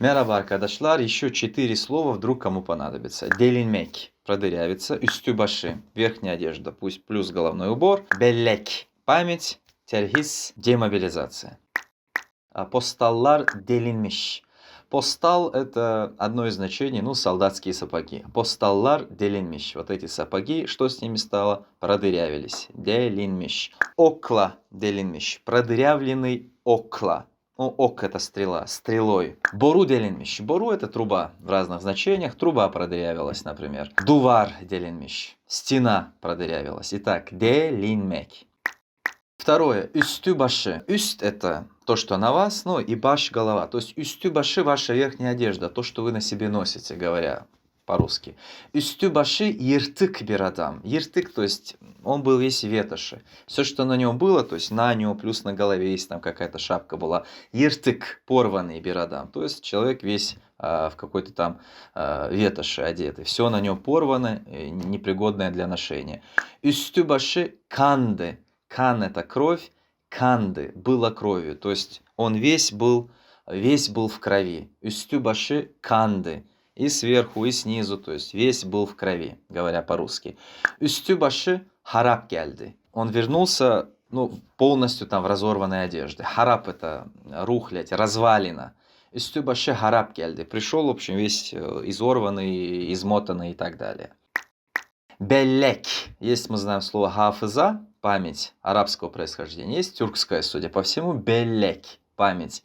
Merhaba arkadaşlar. Еще четыре слова вдруг кому понадобится. Delinmek. Продырявиться. Üstü başı. Верхняя одежда. Пусть плюс головной убор. Bellek. Память. Terhis. Демобилизация. А, Посталлар delinmiş. Постал – это одно из значений, ну, солдатские сапоги. Посталлар delinmiş. Вот эти сапоги, что с ними стало? Продырявились. Delinmiş. Окла delinmiş. Продырявленный окла. Ну, ок это стрела, стрелой. Бору delinmiş. Бору это труба в разных значениях. Труба продырявилась, например. Дувар delinmiş. Стена продырявилась. Итак, delinmek. Второе. Üstü başı. Üst это то, что на вас, ну и баш голова. То есть üstü başı ваша верхняя одежда, то, что вы на себе носите, говоря по-русски. Üstü başı yırtık bir. Yırtık, то есть он был весь ветоши. Все, что на нем было, то есть на нем, плюс на голове, если там какая-то шапка была, yırtık, порванный bir. То есть человек весь а, в какой-то там а, ветоши одетый. Все на нем порвано, э, непригодное для ношения. Üstü başı kandı. Кан это кровь, канды было кровью. То есть он весь был, весь был в крови. Üstü başı канды. И сверху, и снизу, то есть весь был в крови, говоря по-русски. Üstü başı харап geldi. Он вернулся ну, полностью там в разорванной одежде. Харап это рухлядь, развалина. Üstü başı харап geldi. Пришел, в общем, весь э, изорванный, измотанный и так далее. Беллек. Есть, мы знаем слово хафыза, память арабского происхождения. Есть тюркская, судя по всему, беллек, память.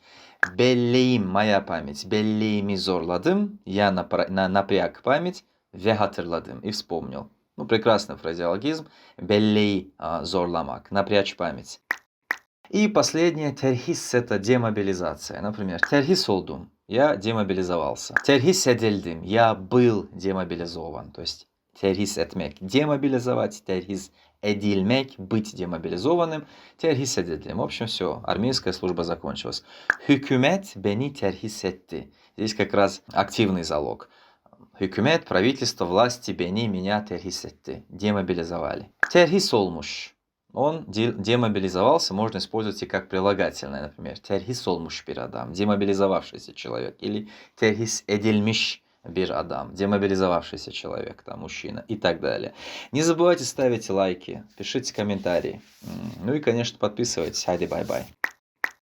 Belleğim, моя память. Belleğimi зорладым, я напряг память, ve hatırladım, и вспомнил. Ну, прекрасный фразеологизм. Belleği а, зорламак, напрячь память. И последнее, терхис – это демобилизация. Например, терхис oldum, я демобилизовался. Терхис edildim, я был демобилизован. То есть терхис etmek, демобилизовать, терхис edilmek, быть демобилизованным, terhis edildim. В общем, все, армейская служба закончилась. Hükümet beni terhis etti. Здесь как раз активный залог. Hükümet, правительство, власти beni, меня terhis etti. Демобилизовали. Terhis olmuş. Он де- демобилизовался, можно использовать и как прилагательное, например. Terhis olmuş bir демобилизовавшийся человек. Или terhis edilmiş bir адам, демобилизовавшийся человек, там, мужчина и так далее. Не забывайте ставить лайки, пишите комментарии. Ну и, конечно, подписывайтесь. Хайди, бай-бай.